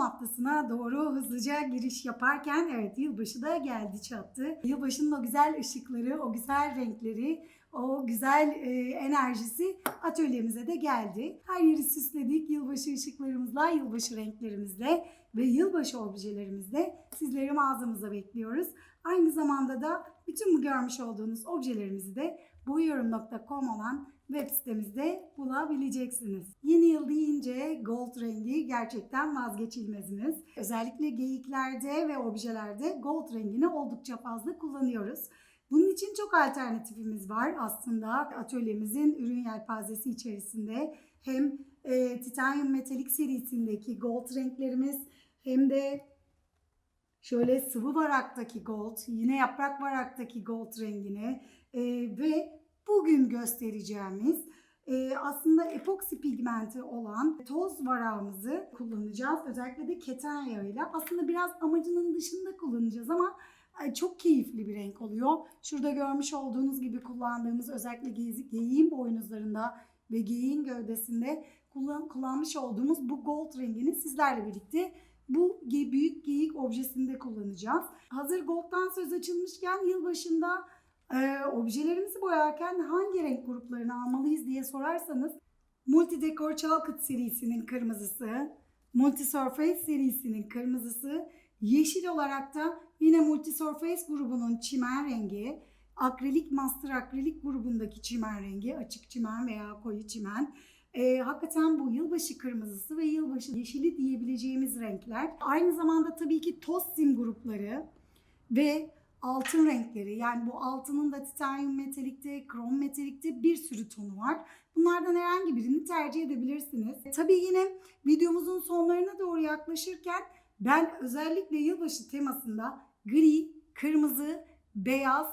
son haftasına doğru hızlıca giriş yaparken evet yılbaşı da geldi çattı. Yılbaşının o güzel ışıkları, o güzel renkleri, o güzel e, enerjisi atölyemize de geldi. Her yeri süsledik yılbaşı ışıklarımızla, yılbaşı renklerimizle ve yılbaşı objelerimizle sizleri mağazamıza bekliyoruz. Aynı zamanda da bütün bu görmüş olduğunuz objelerimizi de boyuyorum.com olan web sitemizde bulabileceksiniz. Yeni yıl deyince gold rengi gerçekten vazgeçilmezimiz. Özellikle geyiklerde ve objelerde gold rengini oldukça fazla kullanıyoruz. Bunun için çok alternatifimiz var aslında atölyemizin ürün yelpazesi içerisinde. Hem e, titanyum metalik serisindeki gold renklerimiz hem de şöyle sıvı varaktaki gold, yine yaprak varaktaki gold rengini e, ve bugün göstereceğimiz e, aslında epoksi pigmenti olan toz varağımızı kullanacağız. Özellikle de keten yağıyla. Aslında biraz amacının dışında kullanacağız ama e, çok keyifli bir renk oluyor. Şurada görmüş olduğunuz gibi kullandığımız özellikle ge- geyiğin boynuzlarında ve geyiğin gövdesinde kullan- kullanmış olduğumuz bu gold rengini sizlerle birlikte bu büyük geyik objesinde kullanacağız. Hazır gold'dan söz açılmışken yılbaşında ee, objelerimizi boyarken hangi renk gruplarını almalıyız diye sorarsanız Multi Decor Chalkit serisinin kırmızısı, Multi Surface serisinin kırmızısı, yeşil olarak da yine Multi Surface grubunun çimen rengi, akrilik Master akrilik grubundaki çimen rengi, açık çimen veya koyu çimen. Ee, hakikaten bu yılbaşı kırmızısı ve yılbaşı yeşili diyebileceğimiz renkler. Aynı zamanda tabii ki toz sim grupları ve altın renkleri yani bu altının da titanyum metalikte, krom metalikte bir sürü tonu var. Bunlardan herhangi birini tercih edebilirsiniz. E, Tabii yine videomuzun sonlarına doğru yaklaşırken ben özellikle yılbaşı temasında gri, kırmızı, beyaz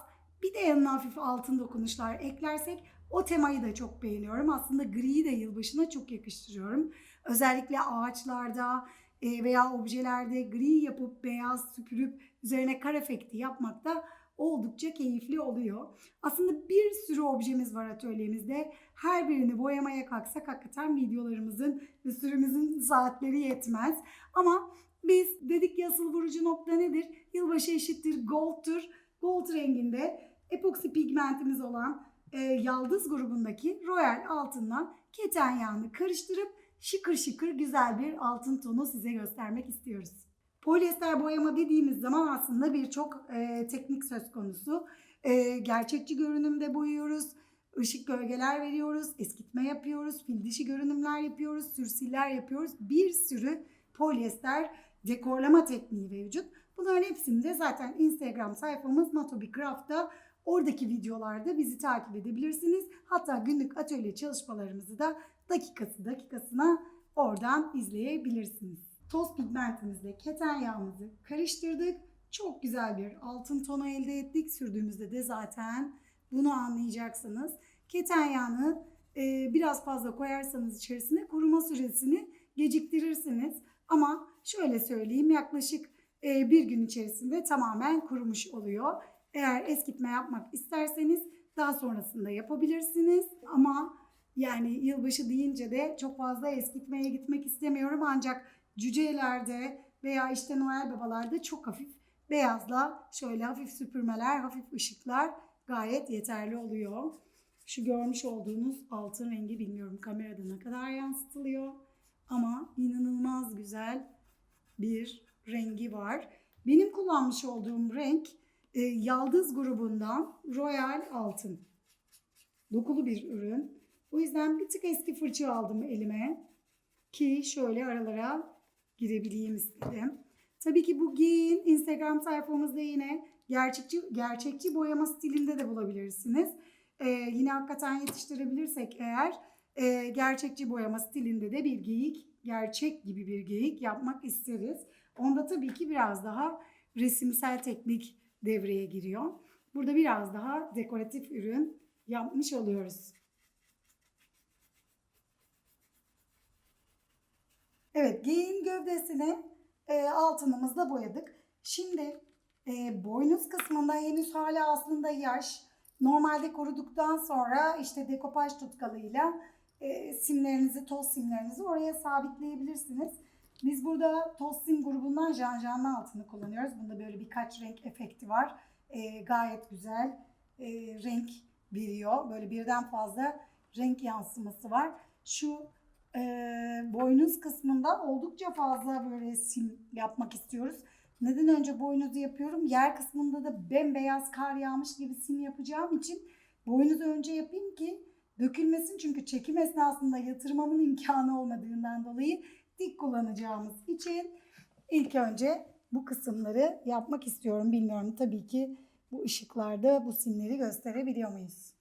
bir de yanına hafif altın dokunuşlar eklersek o temayı da çok beğeniyorum. Aslında griyi de yılbaşına çok yakıştırıyorum. Özellikle ağaçlarda e, veya objelerde gri yapıp beyaz süpürüp üzerine kar efekti yapmak da oldukça keyifli oluyor. Aslında bir sürü objemiz var atölyemizde. Her birini boyamaya kalksak hakikaten videolarımızın ve sürümüzün saatleri yetmez. Ama biz dedik ki asıl vurucu nokta nedir? Yılbaşı eşittir gold'tur. Gold renginde epoksi pigmentimiz olan e, yaldız grubundaki royal altınla keten yağını karıştırıp şıkır şıkır güzel bir altın tonu size göstermek istiyoruz. Polyester boyama dediğimiz zaman aslında birçok e, teknik söz konusu. E, gerçekçi görünümde boyuyoruz, ışık gölgeler veriyoruz, eskitme yapıyoruz, fil dişi görünümler yapıyoruz, sürsiller yapıyoruz. Bir sürü polyester dekorlama tekniği mevcut. Bunların hepsini de zaten Instagram sayfamız Matobi Craft'ta oradaki videolarda bizi takip edebilirsiniz. Hatta günlük atölye çalışmalarımızı da dakikası dakikasına oradan izleyebilirsiniz. Toz pigmentimizle keten yağımızı karıştırdık. Çok güzel bir altın tonu elde ettik. Sürdüğümüzde de zaten bunu anlayacaksınız. Keten yağını e, biraz fazla koyarsanız içerisine kuruma süresini geciktirirsiniz. Ama şöyle söyleyeyim yaklaşık e, bir gün içerisinde tamamen kurumuş oluyor. Eğer eskitme yapmak isterseniz daha sonrasında yapabilirsiniz. Ama yani yılbaşı deyince de çok fazla eskitmeye gitmek istemiyorum. Ancak cücelerde veya işte Noel babalarda çok hafif beyazla şöyle hafif süpürmeler, hafif ışıklar gayet yeterli oluyor. Şu görmüş olduğunuz altın rengi bilmiyorum kamerada ne kadar yansıtılıyor. Ama inanılmaz güzel bir rengi var. Benim kullanmış olduğum renk e, Yaldız grubundan Royal Altın. Dokulu bir ürün. O yüzden bir tık eski fırça aldım elime ki şöyle aralara girebileyim istedim. Tabii ki bu giyin Instagram sayfamızda yine gerçekçi gerçekçi boyama stilinde de bulabilirsiniz. Ee, yine hakikaten yetiştirebilirsek eğer e, gerçekçi boyama stilinde de bir geyik, gerçek gibi bir geyik yapmak isteriz. Onda tabii ki biraz daha resimsel teknik devreye giriyor. Burada biraz daha dekoratif ürün yapmış oluyoruz. Evet, geyin gövdesini e, altınımızla boyadık. Şimdi e, boynuz kısmında henüz hala aslında yaş. Normalde koruduktan sonra işte dekopaj tutkalıyla e, simlerinizi, toz simlerinizi oraya sabitleyebilirsiniz. Biz burada toz sim grubundan janjanlı altını kullanıyoruz. Bunda böyle birkaç renk efekti var. E, gayet güzel e, renk veriyor. Böyle birden fazla renk yansıması var. Şu e, boynuz kısmında oldukça fazla böyle sim yapmak istiyoruz. Neden önce boynuzu yapıyorum? Yer kısmında da bembeyaz kar yağmış gibi sim yapacağım için boynuzu önce yapayım ki dökülmesin. Çünkü çekim esnasında yatırmamın imkanı olmadığından dolayı dik kullanacağımız için ilk önce bu kısımları yapmak istiyorum. Bilmiyorum tabii ki bu ışıklarda bu simleri gösterebiliyor muyuz?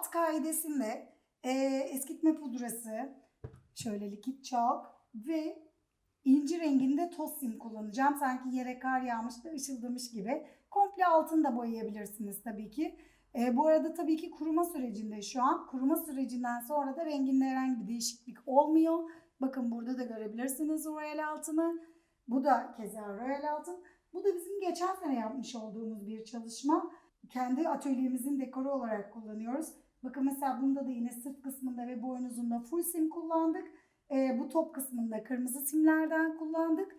Alt kaidesinde e, eskitme pudrası, şöyle likit chalk ve inci renginde toz sim kullanacağım. Sanki yere kar yağmış da ışıldamış gibi. Komple altını da boyayabilirsiniz tabii ki. E, bu arada tabii ki kuruma sürecinde şu an. Kuruma sürecinden sonra da renginde herhangi bir değişiklik olmuyor. Bakın burada da görebilirsiniz royal altını. Bu da keza royal altın. Bu da bizim geçen sene yapmış olduğumuz bir çalışma kendi atölyemizin dekoru olarak kullanıyoruz. Bakın mesela bunda da yine sırt kısmında ve boynuzunda full sim kullandık. Ee, bu top kısmında kırmızı simlerden kullandık.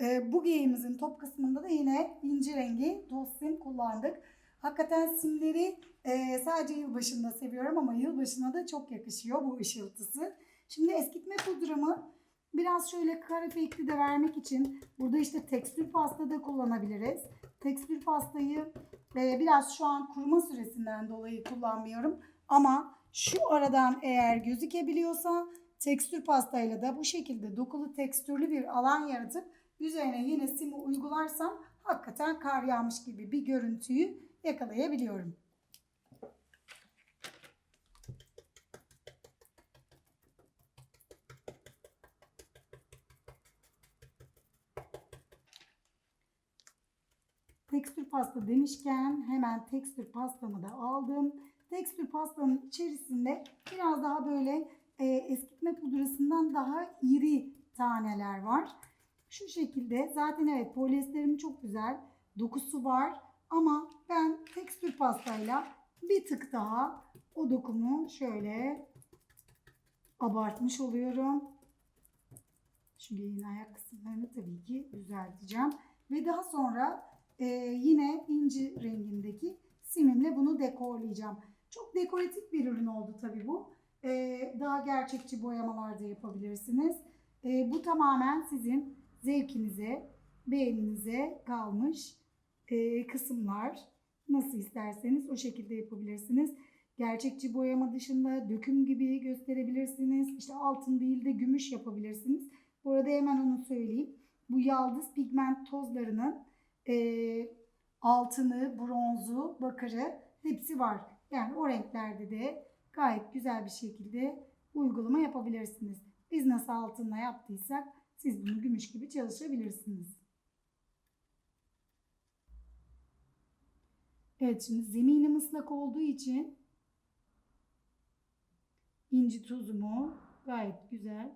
Ee, bu geyiğimizin top kısmında da yine inci rengi toz sim kullandık. Hakikaten simleri e, sadece yılbaşında seviyorum ama yılbaşına da çok yakışıyor bu ışıltısı. Şimdi eskitme pudramı biraz şöyle kar efekti de vermek için burada işte tekstür pasta da kullanabiliriz. Tekstür pastayı ee, biraz şu an kuruma süresinden dolayı kullanmıyorum. Ama şu aradan eğer gözükebiliyorsa tekstür pastayla da bu şekilde dokulu tekstürlü bir alan yaratıp üzerine yine simi uygularsam hakikaten kar yağmış gibi bir görüntüyü yakalayabiliyorum. Tekstür pasta demişken hemen tekstür pastamı da aldım. Tekstür pastanın içerisinde biraz daha böyle e, eskitme pudrasından daha iri taneler var. Şu şekilde zaten evet polyesterim çok güzel. Dokusu var ama ben tekstür pastayla bir tık daha o dokumu şöyle abartmış oluyorum. Şu yine ayak kısımlarını tabii ki düzelteceğim. Ve daha sonra ee, yine inci rengindeki simimle bunu dekorlayacağım. Çok dekoratif bir ürün oldu tabii bu. Ee, daha gerçekçi boyamalar da yapabilirsiniz. Ee, bu tamamen sizin zevkinize, beğeninize kalmış e, kısımlar. Nasıl isterseniz o şekilde yapabilirsiniz. Gerçekçi boyama dışında döküm gibi gösterebilirsiniz. İşte altın değil de gümüş yapabilirsiniz. Bu arada hemen onu söyleyeyim. Bu yaldız pigment tozlarının e, altını, bronzu, bakırı hepsi var. Yani o renklerde de gayet güzel bir şekilde uygulama yapabilirsiniz. Biz nasıl altınla yaptıysak siz bunu gümüş gibi çalışabilirsiniz. Evet şimdi zeminim ıslak olduğu için inci tuzumu gayet güzel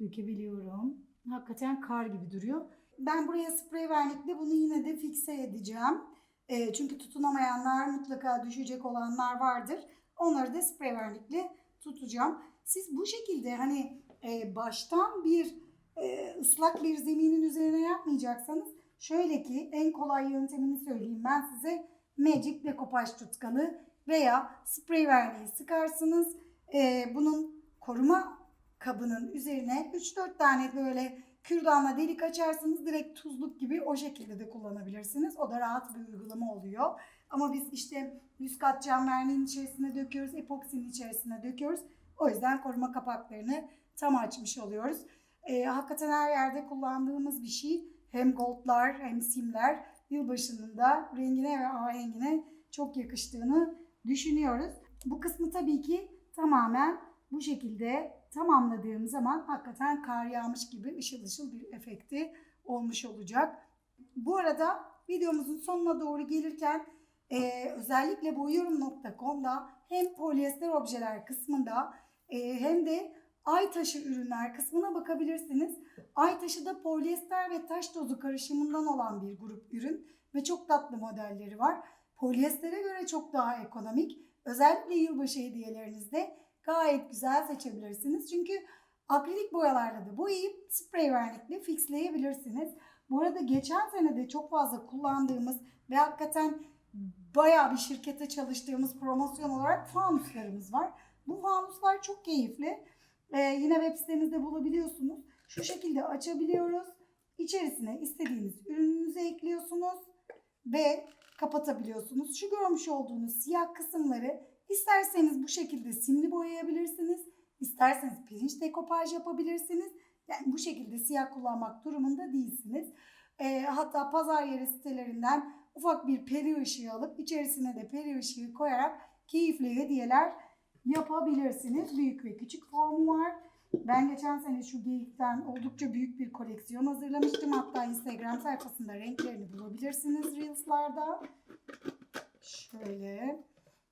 dökebiliyorum. Hakikaten kar gibi duruyor. Ben buraya sprey vernikle bunu yine de fikse edeceğim. E, çünkü tutunamayanlar mutlaka düşecek olanlar vardır. Onları da sprey vernikle tutacağım. Siz bu şekilde hani e, baştan bir e, ıslak bir zeminin üzerine yapmayacaksanız şöyle ki en kolay yöntemini söyleyeyim ben size. Magic dekopaj tutkalı veya sprey verniği sıkarsınız. E, bunun koruma kabının üzerine 3-4 tane böyle kürdanla delik açarsanız direkt tuzluk gibi o şekilde de kullanabilirsiniz. O da rahat bir uygulama oluyor. Ama biz işte 100 kat cam verniğin içerisine döküyoruz, epoksinin içerisine döküyoruz. O yüzden koruma kapaklarını tam açmış oluyoruz. Ee, hakikaten her yerde kullandığımız bir şey. Hem goldlar hem simler yılbaşının da rengine ve ahengine çok yakıştığını düşünüyoruz. Bu kısmı tabii ki tamamen bu şekilde tamamladığım zaman hakikaten kar yağmış gibi ışıl ışıl bir efekti olmuş olacak. Bu arada videomuzun sonuna doğru gelirken e, özellikle boyuyorum.com'da hem polyester objeler kısmında e, hem de ay taşı ürünler kısmına bakabilirsiniz. Ay taşı da polyester ve taş tozu karışımından olan bir grup ürün ve çok tatlı modelleri var. Polyestere göre çok daha ekonomik. Özellikle yılbaşı hediyelerinizde gayet güzel seçebilirsiniz. Çünkü akrilik boyalarla da boyayıp sprey vernikle fixleyebilirsiniz. Bu arada geçen sene de çok fazla kullandığımız ve hakikaten bayağı bir şirkete çalıştığımız promosyon olarak fanuslarımız var. Bu fanuslar çok keyifli. Ee, yine web sitemizde bulabiliyorsunuz. Şu şekilde açabiliyoruz. İçerisine istediğiniz ürününüzü ekliyorsunuz ve kapatabiliyorsunuz. Şu görmüş olduğunuz siyah kısımları isterseniz bu şekilde simli boyayabilirsiniz. İsterseniz pirinç dekopaj yapabilirsiniz. Yani bu şekilde siyah kullanmak durumunda değilsiniz. Ee, hatta pazar yeri sitelerinden ufak bir peri ışığı alıp içerisine de peri ışığı koyarak keyifli hediyeler yapabilirsiniz. Büyük ve küçük formu var. Ben geçen sene şu geyikten oldukça büyük bir koleksiyon hazırlamıştım. Hatta Instagram sayfasında renklerini bulabilirsiniz Reels'larda. Şöyle.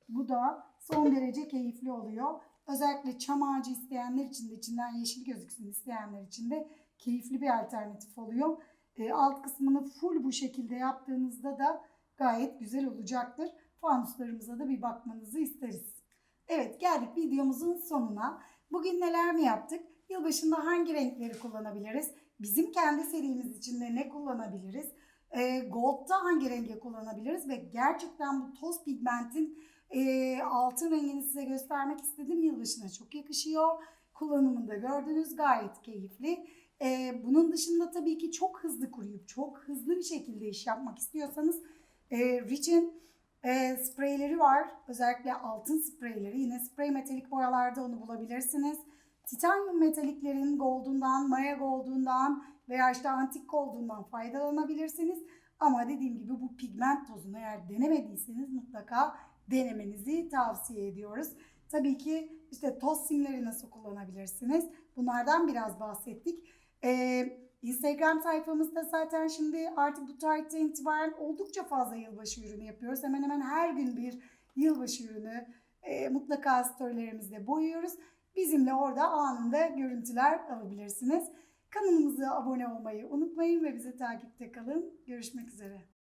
Bu da son derece keyifli oluyor. Özellikle çam ağacı isteyenler için de içinden yeşil gözüksün isteyenler için de keyifli bir alternatif oluyor. E, alt kısmını full bu şekilde yaptığınızda da gayet güzel olacaktır. Fanuslarımıza da bir bakmanızı isteriz. Evet geldik videomuzun sonuna. Bugün neler mi yaptık? Yılbaşında hangi renkleri kullanabiliriz? Bizim kendi serimiz içinde ne kullanabiliriz? E, Gold'da hangi rengi kullanabiliriz? Ve gerçekten bu toz pigmentin e, altın rengini size göstermek istedim. Yılbaşına çok yakışıyor. Kullanımında gördünüz gayet keyifli. E, bunun dışında tabii ki çok hızlı kuruyup çok hızlı bir şekilde iş yapmak istiyorsanız e, Rich'in e, spreyleri var. Özellikle altın spreyleri. Yine sprey metalik boyalarda onu bulabilirsiniz. Titanyum metaliklerin goldundan, maya goldundan veya işte antik goldundan faydalanabilirsiniz. Ama dediğim gibi bu pigment tozunu eğer denemediyseniz mutlaka denemenizi tavsiye ediyoruz. Tabii ki işte toz simleri nasıl kullanabilirsiniz? Bunlardan biraz bahsettik. Ee, Instagram sayfamızda zaten şimdi artık bu tarihten itibaren oldukça fazla yılbaşı ürünü yapıyoruz. Hemen hemen her gün bir yılbaşı ürünü e, mutlaka storylerimizde boyuyoruz. Bizimle orada anında görüntüler alabilirsiniz. Kanalımıza abone olmayı unutmayın ve bizi takipte kalın. Görüşmek üzere.